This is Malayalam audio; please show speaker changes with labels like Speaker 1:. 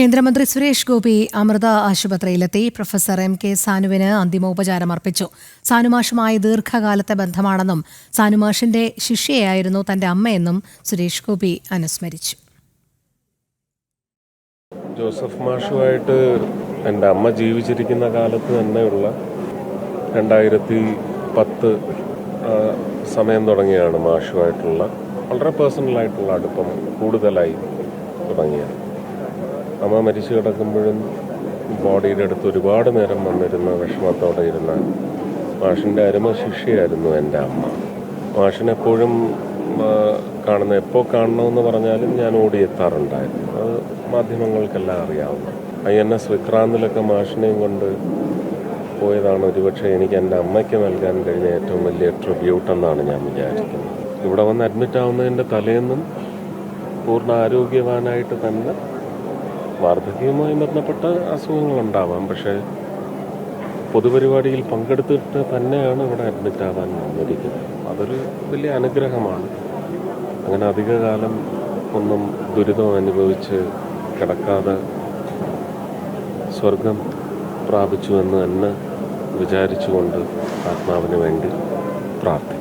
Speaker 1: കേന്ദ്രമന്ത്രി സുരേഷ് ഗോപി അമൃത ആശുപത്രിയിലെത്തി. പ്രൊഫസർ എം കെ സാനുവിന് അന്തിമോപചാരം അർപ്പിച്ചു. സാനുമാഷുമായി ദീർഘകാലത്തെ ബന്ധമാണെന്നും സാനുമാഷിന്റെ ശിഷ്യയായിരുന്നു തന്റെ അമ്മയെന്നും സുരേഷ് ഗോപി അനുസ്മരിച്ചു.
Speaker 2: ജോസഫ് മാഷുമായിട്ട് എന്റെ അമ്മ ജീവിച്ചിരിക്കുന്ന കാലത്ത് തന്നെയുള്ള രണ്ടായിരത്തി പത്ത് സമയം തുടങ്ങിയാണ് മാഷുമായിട്ടുള്ള വളരെ പേഴ്സണലായിട്ടുള്ള അടുപ്പം കൂടുതലായി തുടങ്ങിയത്. അമ്മ മരിച്ചു കിടക്കുമ്പോഴും ബോഡിയുടെ അടുത്ത് ഒരുപാട് നേരം വന്നിരുന്ന വിഷമത്തോടെ ഇരുന്ന മാഷിന്റെ അരുമ ശിഷ്യയായിരുന്നു എന്റെ അമ്മ. മാഷിനെപ്പോഴും കാണുന്ന എപ്പോൾ കാണണമെന്ന് പറഞ്ഞാലും ഞാൻ ഓടിയെത്താറുണ്ടായിരുന്നു. അത് മാധ്യമങ്ങൾക്കെല്ലാം അറിയാവുന്ന. ഐ എൻ എസ് വിക്രാന്തിലൊക്കെ മാഷിനെയും കൊണ്ട് പോയതാണ് ഒരുപക്ഷെ എനിക്ക് എന്റെ അമ്മയ്ക്ക് നൽകാൻ കഴിഞ്ഞ ഏറ്റവും വലിയ ട്രിബ്യൂട്ട് എന്നാണ് ഞാൻ വിചാരിക്കുന്നത്. ഇവിടെ വന്ന് അഡ്മിറ്റ് ആവുന്നതിന്റെ തലേന്നും പൂർണ ആരോഗ്യവാനായിട്ട് തന്നെ വാർദ്ധക്യവുമായി ബന്ധപ്പെട്ട അസുഖങ്ങളുണ്ടാവാം. പക്ഷേ പൊതുപരിപാടിയിൽ പങ്കെടുത്തിട്ട് തന്നെയാണ് ഇവിടെ അഡ്മിറ്റ് ആവാൻ വന്നിരിക്കുന്നത്. അതൊരു വലിയ അനുഗ്രഹമാണ്. അങ്ങനെ അധികകാലം ഒന്നും ദുരിതം അനുഭവിച്ച് കിടക്കാതെ സ്വർഗം പ്രാപിച്ചു എന്ന് തന്നെ വിചാരിച്ചുകൊണ്ട് ആത്മാവിന് വേണ്ടി പ്രാർത്ഥിക്കുക